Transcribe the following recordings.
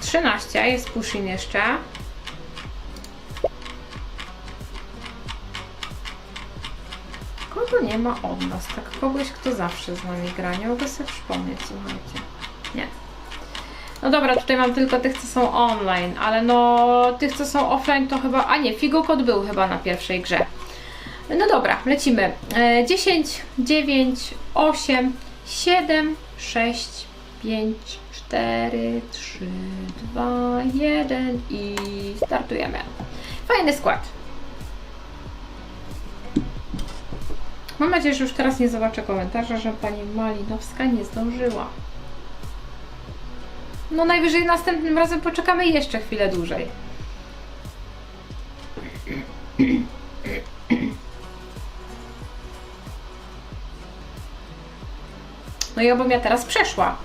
Trzynaście, jest Pushin jeszcze. Kogo nie ma od nas? Tak kogoś, kto zawsze z nami gra. Nie mogę sobie przypomnieć, słuchajcie. Nie. No dobra, tutaj mam tylko tych, co są online, ale no tych, co są offline to chyba... A nie, Figokot był chyba na pierwszej grze. No dobra, lecimy. E, 10, 9, 8, 7, 6, 5, 4, 3, 2, 1 i startujemy. Fajny skład. Mam nadzieję, że już teraz nie zobaczę komentarza, że pani Malinowska nie zdążyła. No najwyżej następnym razem poczekamy jeszcze chwilę dłużej. No i obym ja teraz przeszła.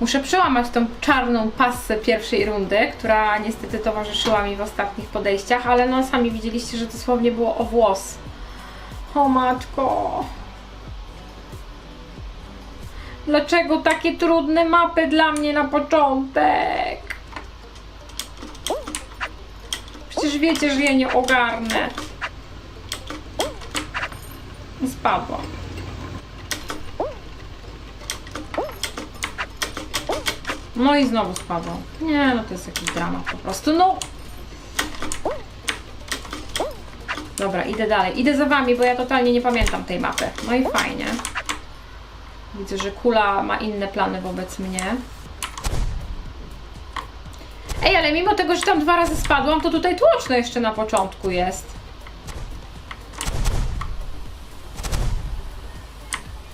Muszę przełamać tą czarną passę pierwszej rundy, która niestety towarzyszyła mi w ostatnich podejściach, ale no sami widzieliście, że dosłownie było o włos. O matko. Dlaczego takie trudne mapy dla mnie na początek? Przecież wiecie, że ja nie ogarnę. I Spadła. No i znowu spadła. Nie, no to jest jakiś dramat po prostu. No. Dobra, idę dalej. Idę za wami, bo ja totalnie nie pamiętam tej mapy. No i fajnie. Widzę, że kula ma inne plany wobec mnie. Ej, ale mimo tego, że tam dwa razy spadłam, to tutaj tłoczno jeszcze na początku jest.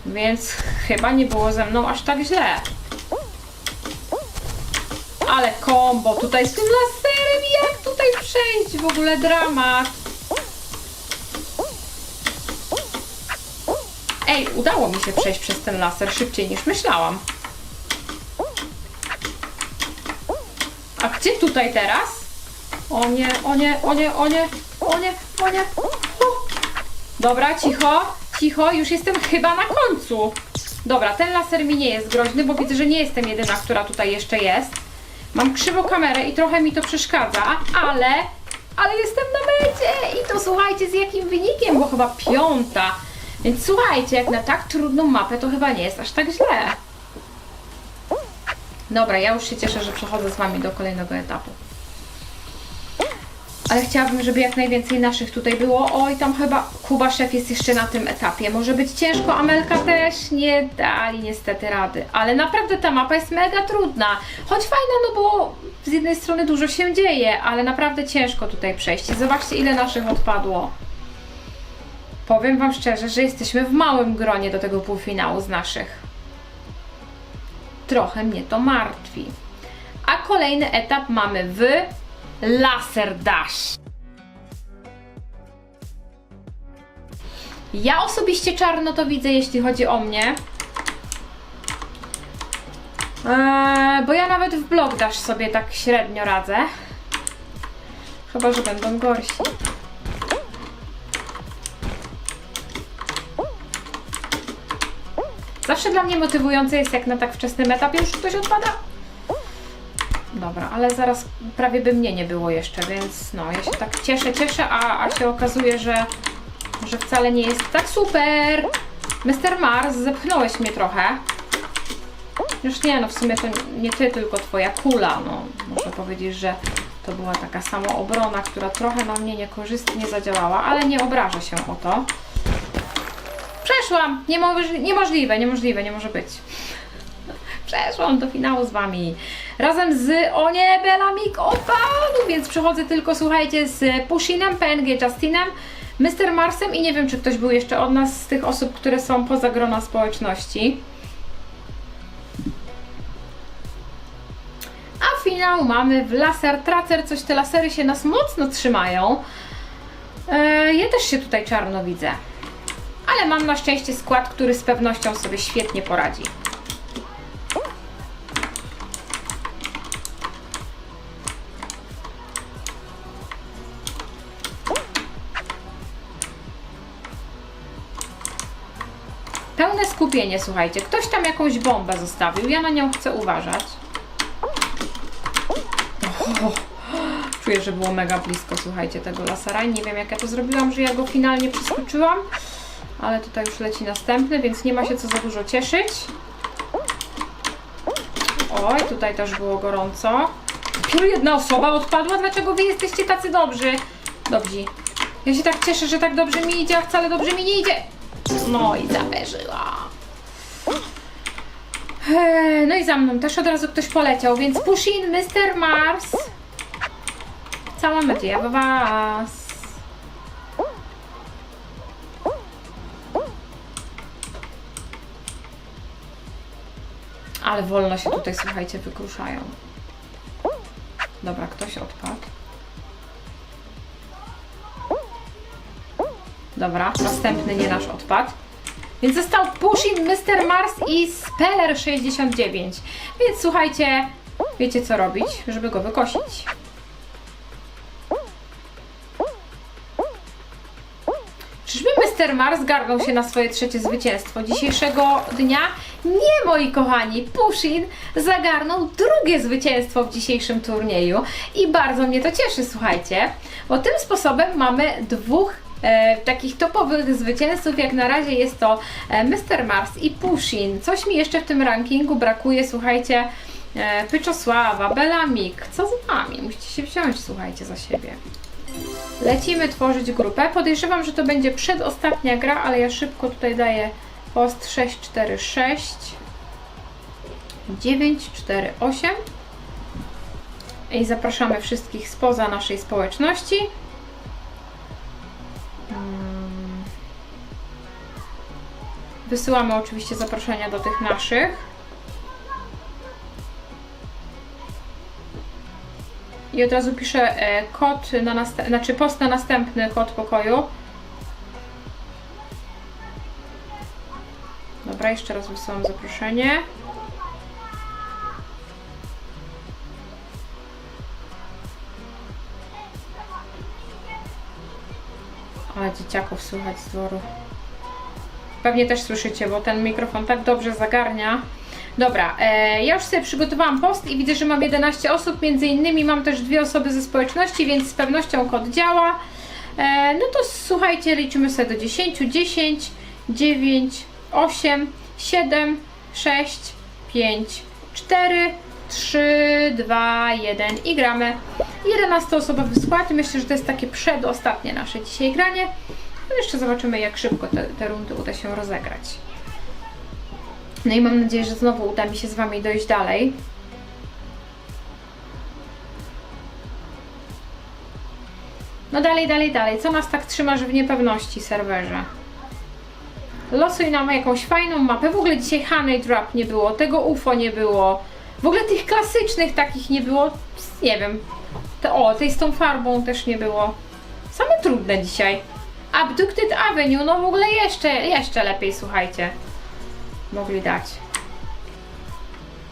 Więc chyba nie było ze mną aż tak źle. Ale kombo tutaj z tym laserem, jak tutaj przejść? W ogóle dramat. Ej, udało mi się przejść przez ten laser szybciej niż myślałam. A gdzie tutaj teraz? O nie, o nie, o nie, o nie, o nie, o nie. Dobra, cicho, cicho, już jestem chyba na końcu. Dobra, ten laser mi nie jest groźny, bo widzę, że nie jestem jedyna, która tutaj jeszcze jest. Mam krzywą kamerę i trochę mi to przeszkadza, ale, ale jestem na mecie i to słuchajcie z jakim wynikiem, bo chyba piąta. Więc słuchajcie, jak na tak trudną mapę, to chyba nie jest aż tak źle. Dobra, ja już się cieszę, że przechodzę z Wami do kolejnego etapu. Ale chciałabym, żeby jak najwięcej naszych tutaj było. Oj, tam chyba Kuba Szef jest jeszcze na tym etapie. Może być ciężko, Amelka też nie dali niestety rady. Ale naprawdę ta mapa jest mega trudna. Choć fajna, no bo z jednej strony dużo się dzieje, ale naprawdę ciężko tutaj przejść. Zobaczcie, ile naszych odpadło. Powiem Wam szczerze, że jesteśmy w małym gronie do tego półfinału z naszych. Trochę mnie to martwi. A kolejny etap mamy w Laser Dash. Ja osobiście czarno to widzę, jeśli chodzi o mnie. Eee, bo ja nawet w Block Dash sobie tak średnio radzę. Chyba, że będą gorsi. Zawsze dla mnie motywujące jest, jak na tak wczesnym etapie już ktoś odpada. Dobra, ale zaraz prawie by mnie nie było jeszcze, więc no, ja się tak cieszę, cieszę, a, a się okazuje, że, że wcale nie jest tak super. Mr. Mars, zepchnąłeś mnie trochę. Już nie, no w sumie to nie ty, tylko twoja kula, no. Muszę powiedzieć, że to była taka samoobrona, która trochę na mnie niekorzystnie zadziałała, ale nie obrażę się o to. Przeszłam! Niemoż- niemożliwe, niemożliwe, nie może być. Przeszłam do finału z Wami. Razem z, o nie, Belamik opadł, więc przechodzę tylko, słuchajcie, z Pushinem, PNG Justinem, Mr. Marsem i nie wiem, czy ktoś był jeszcze od nas z tych osób, które są poza grona społeczności. A finał mamy w Laser Tracer. Coś te lasery się nas mocno trzymają. E, ja też się tutaj czarno widzę ale mam na szczęście skład, który z pewnością sobie świetnie poradzi. Pełne skupienie, słuchajcie. Ktoś tam jakąś bombę zostawił, ja na nią chcę uważać. Czuję, że było mega blisko, słuchajcie, tego lasara nie wiem jak ja to zrobiłam, że ja go finalnie przeskoczyłam. Ale tutaj już leci następny, więc nie ma się co za dużo cieszyć. Oj, tutaj też było gorąco. Dopiero jedna osoba odpadła. Dlaczego wy jesteście tacy dobrzy? Dobrzy. Ja się tak cieszę, że tak dobrze mi idzie, a wcale dobrze mi nie idzie. No i zaperzyła. No i za mną też od razu ktoś poleciał, więc Pushin, Mr. Mars. Cała media w was. Ale wolno się tutaj, słuchajcie, wykruszają. Dobra, ktoś odpadł. Dobra, następny nie nasz odpad. Więc został Pushin, Mr. Mars i Speller 69. Więc słuchajcie, wiecie co robić, żeby go wykosić. Mr. Mars garnął się na swoje trzecie zwycięstwo dzisiejszego dnia? Nie, moi kochani, Pushin zagarnął drugie zwycięstwo w dzisiejszym turnieju i bardzo mnie to cieszy, słuchajcie, bo tym sposobem mamy dwóch e, takich topowych zwycięzców. Jak na razie jest to e, Mr. Mars i Pushin. Coś mi jeszcze w tym rankingu brakuje, słuchajcie, e, Pyczosława, Belamik. Co z wami? Musicie się wziąć, słuchajcie, za siebie. Lecimy tworzyć grupę. Podejrzewam, że to będzie przedostatnia gra, ale ja szybko tutaj daję post 646 948 i zapraszamy wszystkich spoza naszej społeczności. Mm. Wysyłamy oczywiście zaproszenia do tych naszych. I od razu piszę e, kod na znaczy post na następny kod pokoju. Dobra, jeszcze raz wysyłam zaproszenie. Ale dzieciaków słychać z dworu. Pewnie też słyszycie, bo ten mikrofon tak dobrze zagarnia. Dobra, e, ja już sobie przygotowałam post i widzę, że mam 11 osób, między innymi mam też dwie osoby ze społeczności, więc z pewnością kod działa. E, no to słuchajcie, liczymy sobie do 10, 10, 9, 8, 7, 6, 5, 4, 3, 2, 1 i gramy 11-osobowy skład. Myślę, że to jest takie przedostatnie nasze dzisiaj granie. No jeszcze zobaczymy, jak szybko te, te rundy uda się rozegrać. I mam nadzieję, że znowu uda mi się z Wami dojść dalej. No dalej, dalej, dalej. Co nas tak trzymasz w niepewności, serwerze? Losuj nam jakąś fajną mapę. W ogóle dzisiaj Honey Drop nie było, tego UFO nie było. W ogóle tych klasycznych takich nie było. Nie wiem. Te, o, tej z tą farbą też nie było. Same trudne dzisiaj. Abducted Avenue, no w ogóle jeszcze, jeszcze lepiej, słuchajcie mogli dać.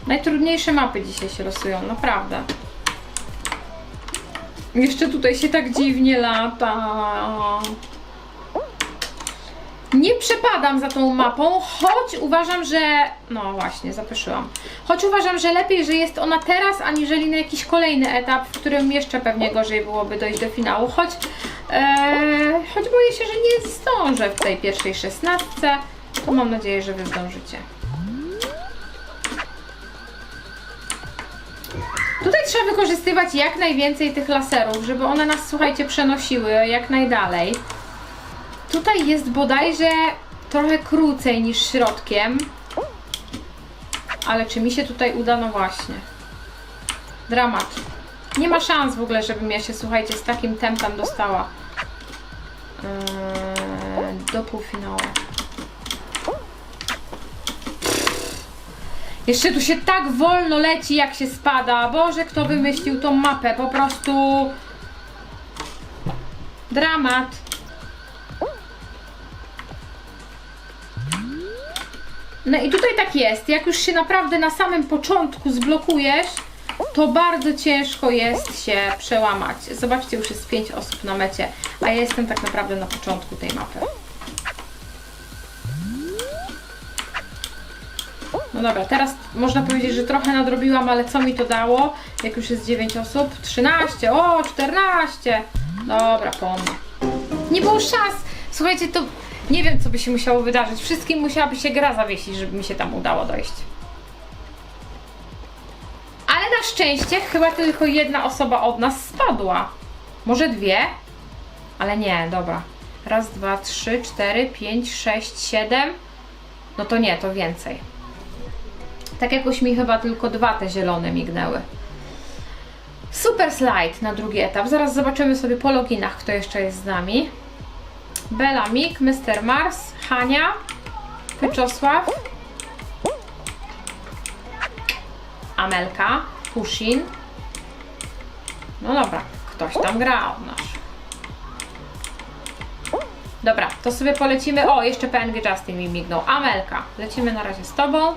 Najtrudniejsze mapy dzisiaj się losują, naprawdę. Jeszcze tutaj się tak dziwnie lata. Nie przepadam za tą mapą, choć uważam, że. No właśnie, zapeszyłam. Choć uważam, że lepiej, że jest ona teraz, aniżeli na jakiś kolejny etap, w którym jeszcze pewnie gorzej byłoby dojść do finału. Choć, e, choć boję się, że nie zdążę w tej pierwszej szesnastce. Mam nadzieję, że wy zdążycie. Tutaj trzeba wykorzystywać jak najwięcej tych laserów, żeby one nas, słuchajcie, przenosiły jak najdalej. Tutaj jest bodajże trochę krócej niż środkiem. Ale czy mi się tutaj uda? No właśnie. Dramat. Nie ma szans w ogóle, żebym ja się, słuchajcie, z takim tempem dostała yy, do półfinału. Jeszcze tu się tak wolno leci, jak się spada. Boże, kto wymyślił tą mapę? Po prostu... Dramat. No i tutaj tak jest. Jak już się naprawdę na samym początku zblokujesz, to bardzo ciężko jest się przełamać. Zobaczcie, już jest 5 osób na mecie, a ja jestem tak naprawdę na początku tej mapy. No dobra, teraz można powiedzieć, że trochę nadrobiłam, ale co mi to dało? Jak już jest 9 osób? 13, o 14! Dobra, po mnie. Nie było szans! Słuchajcie, to nie wiem, co by się musiało wydarzyć. Wszystkim musiałaby się gra zawiesić, żeby mi się tam udało dojść. Ale na szczęście chyba tylko jedna osoba od nas spadła. Może dwie? Ale nie, dobra. Raz, dwa, trzy, cztery, pięć, sześć, siedem. No to nie, to więcej. Tak jakoś mi chyba tylko dwa te zielone mignęły. Super slide na drugi etap. Zaraz zobaczymy sobie po loginach, kto jeszcze jest z nami. Bela Mik, Mr. Mars, Hania, Pyczosław, Amelka, Pushin. No dobra, ktoś tam grał nasz. Dobra, to sobie polecimy. O, jeszcze PNG Justin mi mignął. Amelka, lecimy na razie z Tobą.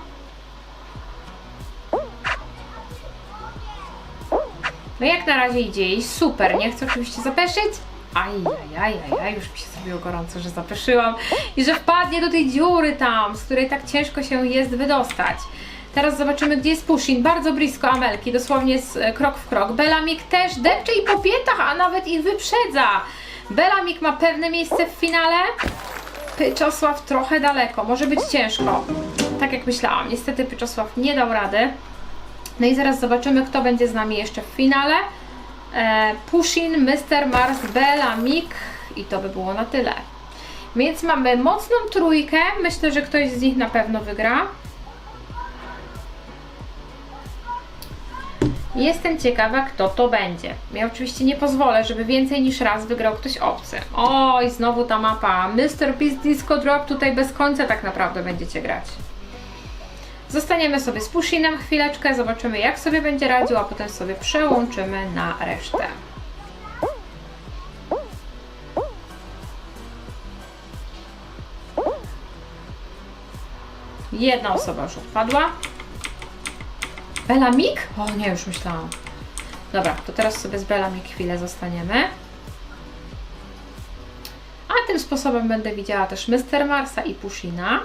No jak na razie idzie jej super, nie chcę oczywiście zapeszyć. Ajajajajaj, już mi się zrobiło gorąco, że zapeszyłam i że wpadnie do tej dziury tam, z której tak ciężko się jest wydostać. Teraz zobaczymy, gdzie jest Pushin. Bardzo blisko Amelki, dosłownie z e, krok w krok. Belamik też depcze i po piętach, a nawet ich wyprzedza. Belamik ma pewne miejsce w finale. Pyczosław trochę daleko, może być ciężko. Tak jak myślałam. Niestety Pyczosław nie dał rady. No i zaraz zobaczymy, kto będzie z nami jeszcze w finale. E, Pushin, Mr. Mars, Bella, Mik i to by było na tyle. Więc mamy mocną trójkę. Myślę, że ktoś z nich na pewno wygra. Jestem ciekawa, kto to będzie. Ja oczywiście nie pozwolę, żeby więcej niż raz wygrał ktoś obcy. Oj, znowu ta mapa. Mr. Peace Disco Drop tutaj bez końca tak naprawdę będziecie grać. Zostaniemy sobie z Pushinem chwileczkę, zobaczymy jak sobie będzie radził, a potem sobie przełączymy na resztę. Jedna osoba już odpadła. Belamik? O nie, już myślałam. Dobra, to teraz sobie z Belamik chwilę zostaniemy. A tym sposobem będę widziała też Mr. Marsa i Pushina.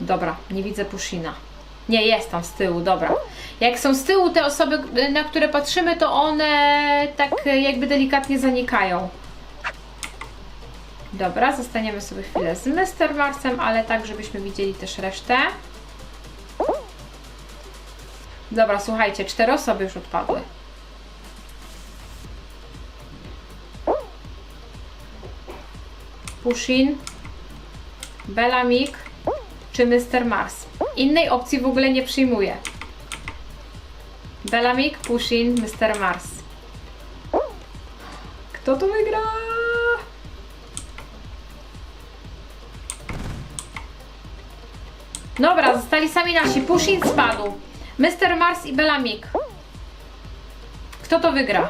Dobra, nie widzę Pushina. Nie, jest tam z tyłu, dobra. Jak są z tyłu te osoby, na które patrzymy, to one tak jakby delikatnie zanikają. Dobra, zostaniemy sobie chwilę z Mr. Marsem, ale tak, żebyśmy widzieli też resztę. Dobra, słuchajcie, cztery osoby już odpadły. Pushin, Belamik czy Mr. Mars. Innej opcji w ogóle nie przyjmuję. Belamik, Pushin, Mr. Mars. Kto to wygra? Dobra, zostali sami nasi. Pushin spadł. Mr. Mars i Belamik. Kto to wygra?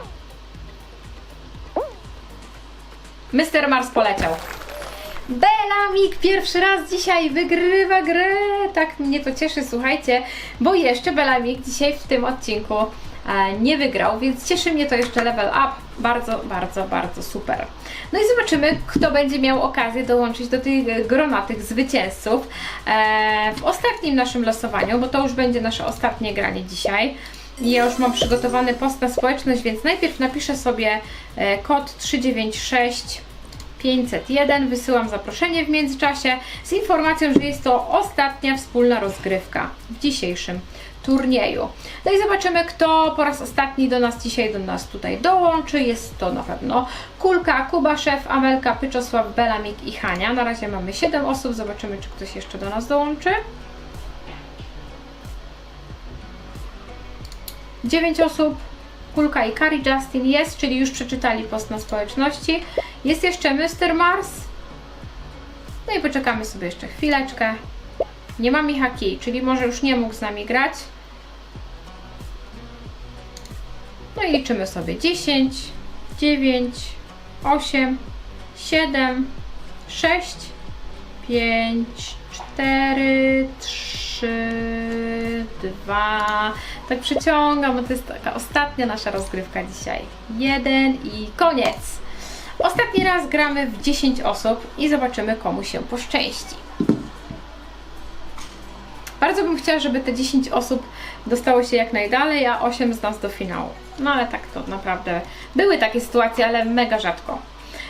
Mr. Mars poleciał. Belamik pierwszy raz dzisiaj wygrywa grę. Tak mnie to cieszy, słuchajcie, bo jeszcze Belamik dzisiaj w tym odcinku e, nie wygrał, więc cieszy mnie to jeszcze level up. Bardzo, bardzo, bardzo super. No i zobaczymy, kto będzie miał okazję dołączyć do tych gronatych zwycięzców e, w ostatnim naszym losowaniu, bo to już będzie nasze ostatnie granie dzisiaj. Ja już mam przygotowany post na społeczność, więc najpierw napiszę sobie e, kod 396 501. Wysyłam zaproszenie w międzyczasie z informacją, że jest to ostatnia wspólna rozgrywka w dzisiejszym turnieju. No i zobaczymy, kto po raz ostatni do nas dzisiaj do nas tutaj dołączy. Jest to na pewno Kulka, Kuba, Szef, Amelka, Pyczosław, Belamik i Hania. Na razie mamy 7 osób. Zobaczymy, czy ktoś jeszcze do nas dołączy. 9 osób. Kulka i Kari Justin jest, czyli już przeczytali post na społeczności. Jest jeszcze Mr. Mars. No i poczekamy sobie jeszcze chwileczkę. Nie ma Michaki, czyli może już nie mógł z nami grać. No i liczymy sobie 10, 9, 8, 7, 6, 5, 4, 3, 2. Tak przeciągam, bo to jest taka ostatnia nasza rozgrywka dzisiaj. Jeden i koniec. Ostatni raz gramy w 10 osób i zobaczymy komu się poszczęści. Bardzo bym chciała, żeby te 10 osób dostało się jak najdalej, a 8 z nas do finału. No ale tak to naprawdę były takie sytuacje, ale mega rzadko.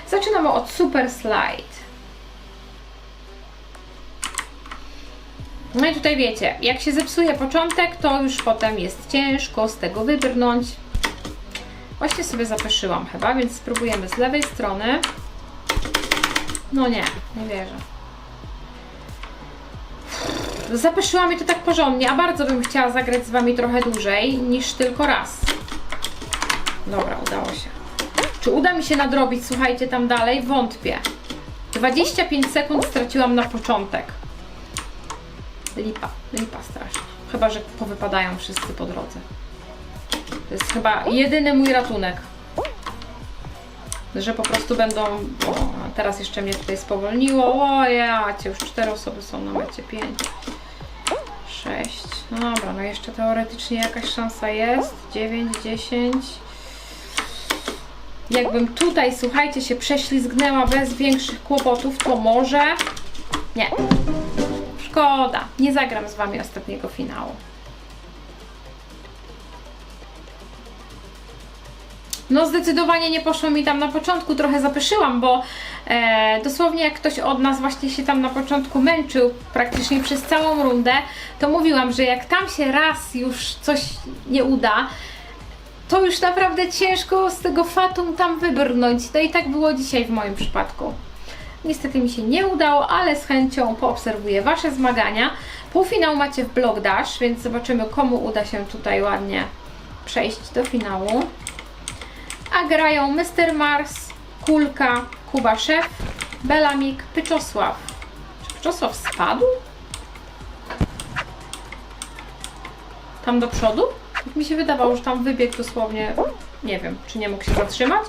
Zaczynamy od Super Slide. No i tutaj wiecie, jak się zepsuje początek, to już potem jest ciężko z tego wybrnąć. Właśnie sobie zapeszyłam chyba, więc spróbujemy z lewej strony. No nie, nie wierzę. Zapeszyłam je to tak porządnie, a bardzo bym chciała zagrać z Wami trochę dłużej niż tylko raz. Dobra, udało się. Czy uda mi się nadrobić, słuchajcie, tam dalej? Wątpię. 25 sekund straciłam na początek. Lipa, lipa straszna. Chyba, że powypadają wszyscy po drodze. To jest chyba jedyny mój ratunek. Że po prostu będą. O, teraz jeszcze mnie tutaj spowolniło. O ja, już cztery osoby są na mecie. Pięć. Sześć. No dobra, no jeszcze teoretycznie jakaś szansa jest. Dziewięć, dziesięć. Jakbym tutaj, słuchajcie, się prześlizgnęła bez większych kłopotów, to może. Nie. Szkoda. Nie zagram z Wami ostatniego finału. No zdecydowanie nie poszło mi tam na początku, trochę zapyszyłam, bo e, dosłownie jak ktoś od nas właśnie się tam na początku męczył praktycznie przez całą rundę, to mówiłam, że jak tam się raz już coś nie uda, to już naprawdę ciężko z tego fatum tam wybrnąć. No i tak było dzisiaj w moim przypadku. Niestety mi się nie udało, ale z chęcią poobserwuję Wasze zmagania. Półfinał macie w Block Dash, więc zobaczymy komu uda się tutaj ładnie przejść do finału. A grają Mr. Mars, Kulka, Kuba Szef, Belamik, Pyczosław. Czy Pyczosław spadł? Tam do przodu? Mi się wydawało, że tam wybiegł dosłownie, nie wiem, czy nie mógł się zatrzymać?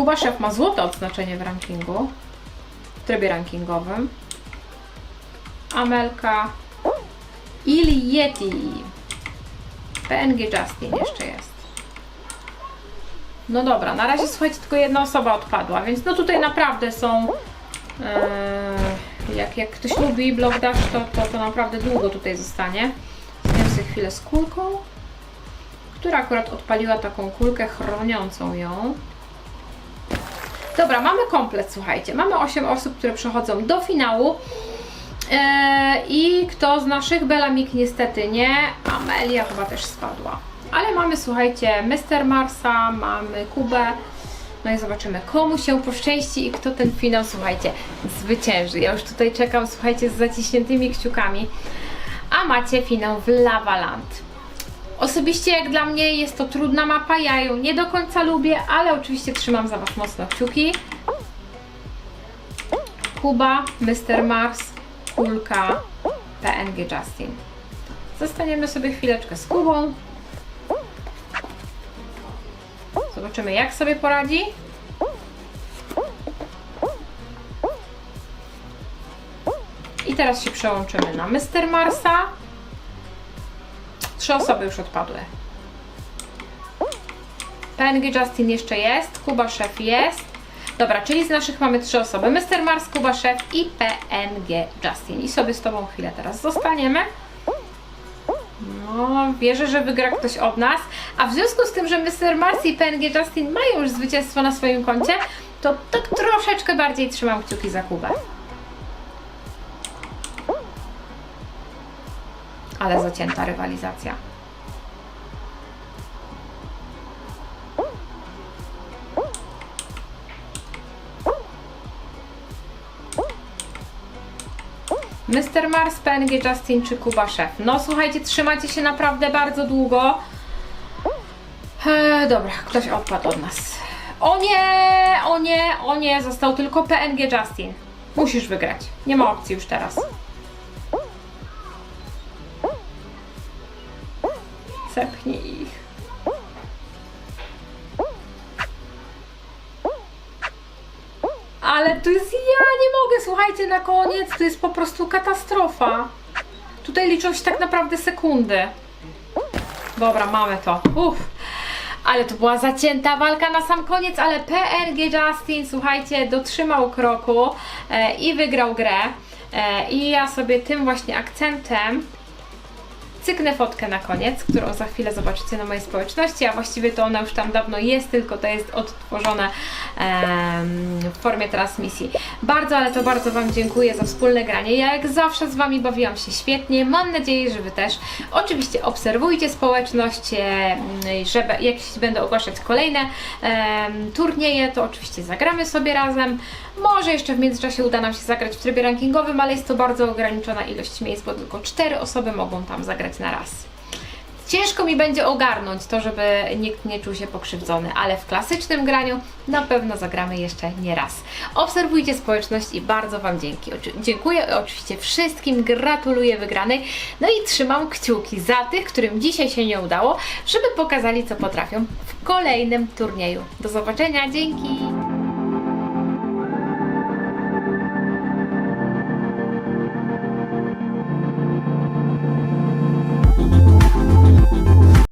Kuba Szef ma złote odznaczenie w rankingu, w trybie rankingowym. Amelka Ili Yeti. PNG Justin jeszcze jest. No dobra, na razie słuchajcie, tylko jedna osoba odpadła, więc no tutaj naprawdę są. Yy, jak, jak ktoś lubi Block Dash, to, to, to naprawdę długo tutaj zostanie. Zmieniam sobie chwilę z kulką, która akurat odpaliła taką kulkę chroniącą ją. Dobra, mamy komplet, słuchajcie. Mamy 8 osób, które przechodzą do finału. Eee, I kto z naszych Belamik niestety nie. Amelia chyba też spadła. Ale mamy, słuchajcie, Mr. Marsa, mamy Kubę. No i zobaczymy, komu się poszczęści i kto ten finał, słuchajcie, zwycięży. Ja już tutaj czekam, słuchajcie, z zaciśniętymi kciukami. A macie finał w Lavaland. Osobiście jak dla mnie jest to trudna mapa, ja ją nie do końca lubię, ale oczywiście trzymam za Was mocno kciuki. Kuba, Mr. Mars, Kulka, PNG Justin. Zostaniemy sobie chwileczkę z Kubą. Zobaczymy jak sobie poradzi. I teraz się przełączymy na Mr. Marsa. Trzy osoby już odpadły. PNG Justin jeszcze jest, Kuba Szef jest. Dobra, czyli z naszych mamy trzy osoby. Mr. Mars, Kuba Szef i PNG Justin. I sobie z Tobą chwilę teraz zostaniemy. No, wierzę, że wygra ktoś od nas. A w związku z tym, że Mr. Mars i PNG Justin mają już zwycięstwo na swoim koncie, to tak troszeczkę bardziej trzymam kciuki za Kubę. Ale zacięta rywalizacja. Mr. Mars, PNG Justin czy Kuba Szef. No słuchajcie, trzymacie się naprawdę bardzo długo. E, dobra, ktoś odpadł od nas. O nie, o nie, o nie, został tylko PNG Justin. Musisz wygrać. Nie ma opcji już teraz. Na koniec to jest po prostu katastrofa. Tutaj liczą się tak naprawdę sekundy. Dobra, mamy to. Uff. Ale to była zacięta walka na sam koniec, ale PNG Justin, słuchajcie, dotrzymał kroku e, i wygrał grę. E, I ja sobie tym właśnie akcentem cyknę fotkę na koniec, którą za chwilę zobaczycie na mojej społeczności, a właściwie to ona już tam dawno jest, tylko to jest odtworzone w formie transmisji. Bardzo, ale to bardzo Wam dziękuję za wspólne granie. Ja jak zawsze z Wami bawiłam się świetnie. Mam nadzieję, że Wy też. Oczywiście obserwujcie społeczność, że be- jak się będą ogłaszać kolejne turnieje, to oczywiście zagramy sobie razem. Może jeszcze w międzyczasie uda nam się zagrać w trybie rankingowym, ale jest to bardzo ograniczona ilość miejsc, bo tylko cztery osoby mogą tam zagrać na raz. Ciężko mi będzie ogarnąć to, żeby nikt nie czuł się pokrzywdzony, ale w klasycznym graniu na pewno zagramy jeszcze nie raz. Obserwujcie społeczność i bardzo Wam dzięki. Dziękuję oczywiście wszystkim, gratuluję wygranej, no i trzymam kciuki za tych, którym dzisiaj się nie udało, żeby pokazali co potrafią w kolejnym turnieju. Do zobaczenia, dzięki!